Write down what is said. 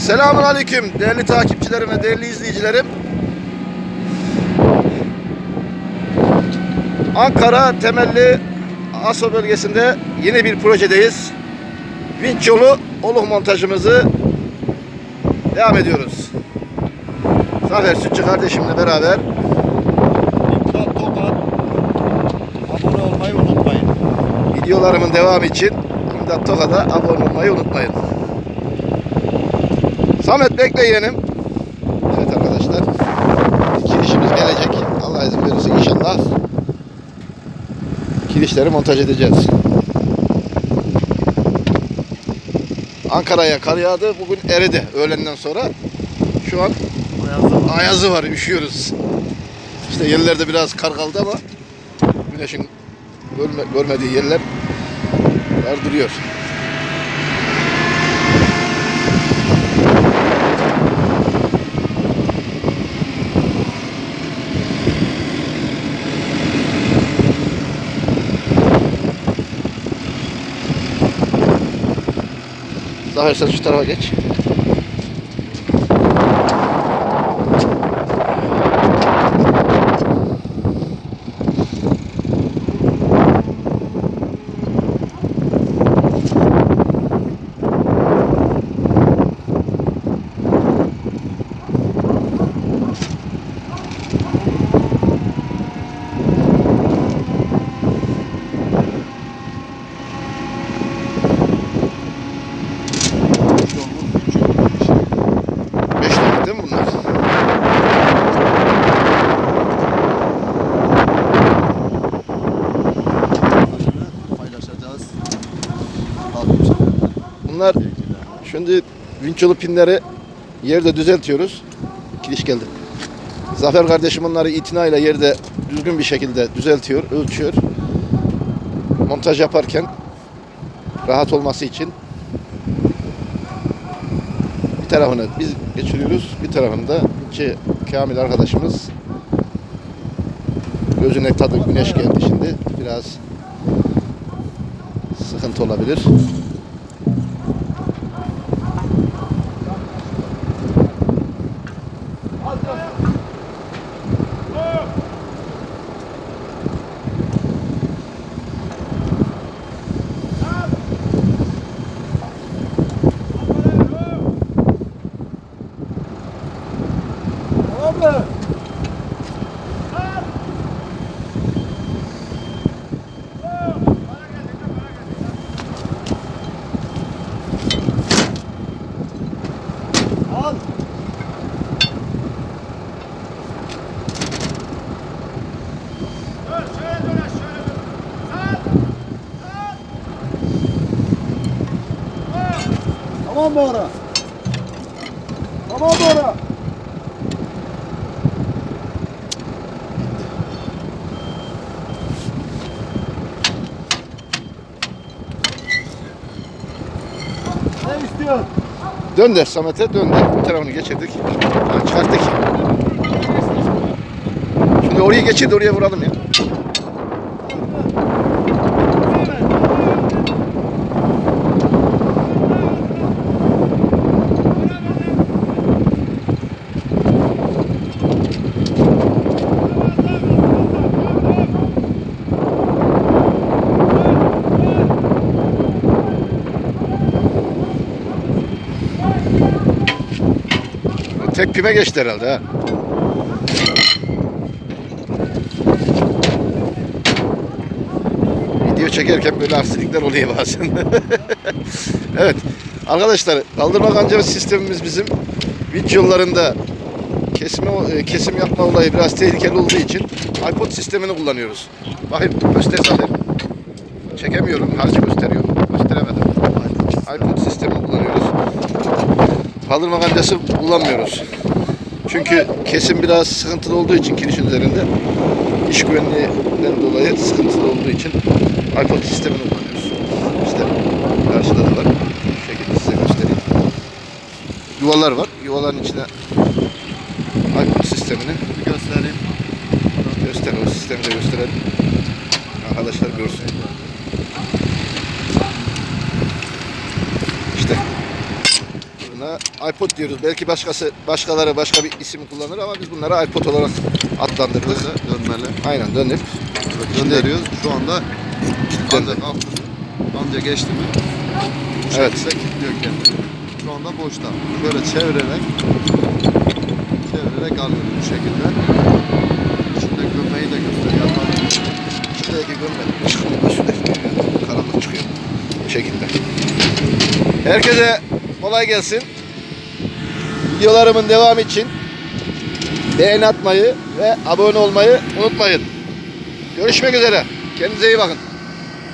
Selamun Aleyküm değerli takipçilerim ve değerli izleyicilerim. Ankara temelli ASO bölgesinde yeni bir projedeyiz. Vinç yolu oluk montajımızı devam ediyoruz. Zafer Sütçü kardeşimle beraber İmdat Tokat. Abone olmayı unutmayın. videolarımın devamı için İmdat Toka'da abone olmayı unutmayın. Samet bekle yeğenim. Evet arkadaşlar. Kirişimiz gelecek. Allah izin verirse inşallah. Kirişleri montaj edeceğiz. Ankara'ya kar yağdı. Bugün eridi öğlenden sonra. Şu an ayazı var. Üşüyoruz. İşte yerlerde biraz kar kaldı ama güneşin görme, görmediği yerler var duruyor. Zahir sen şu tarafa geç. Bunlar şimdi vinçolu pinleri yerde düzeltiyoruz. Kiriş geldi. Zafer kardeşim onları itinayla yerde düzgün bir şekilde düzeltiyor, ölçüyor. Montaj yaparken rahat olması için bir tarafını biz geçiriyoruz, bir tarafını da vinçi Kamil arkadaşımız gözüne tadı güneş geldi şimdi. Biraz sıkıntı olabilir. Al. Tamam mı ora? Tamam mı ora? Ne istiyorsun? Dön de Samet'e dön de. Tarafını geçirdik. Ha, çıkarttık. Şimdi oraya geçir de oraya vuralım ya. Tek pime geçti herhalde ha. Video çekerken böyle aksilikler oluyor bazen. evet. Arkadaşlar kaldırma kancalı sistemimiz bizim vinç yollarında kesme, e, kesim yapma olayı biraz tehlikeli olduğu için iPod sistemini kullanıyoruz. Bakayım göster zaten. Çekemiyorum. Harcı gösteriyor. Gösteremedim. iPod sistemini kullanıyoruz. Kaldırma kancası kullanmıyoruz. Çünkü kesim biraz sıkıntılı olduğu için kirişin üzerinde iş güvenliğinden dolayı sıkıntılı olduğu için iPod sistemini kullanıyoruz. İşte karşıda da var. Şu şekilde size göstereyim. Yuvalar var. Yuvaların içine iPod sistemini göstereyim. göster. O sistemi de gösterelim. Arkadaşlar görsün. İşte Buna iPod diyoruz. Belki başkası başkaları başka bir isim kullanır ama biz bunları iPod olarak adlandırdık. Böyle dönmeli. Aynen dönüp Gönderiyoruz. Şu anda ancak altını anca geçti mi? Bu Evet. şekilde kilitliyor kendini. Şu anda boşta. Böyle çevirerek çevirerek alıyoruz bu şekilde. İçinde gömmeyi de gösteriyor. şuradaki gömle karanlık çıkıyor. Bu şekilde. Herkese kolay gelsin. Videolarımın devamı için beğeni atmayı ve abone olmayı unutmayın. Görüşmek üzere. Kendinize iyi bakın.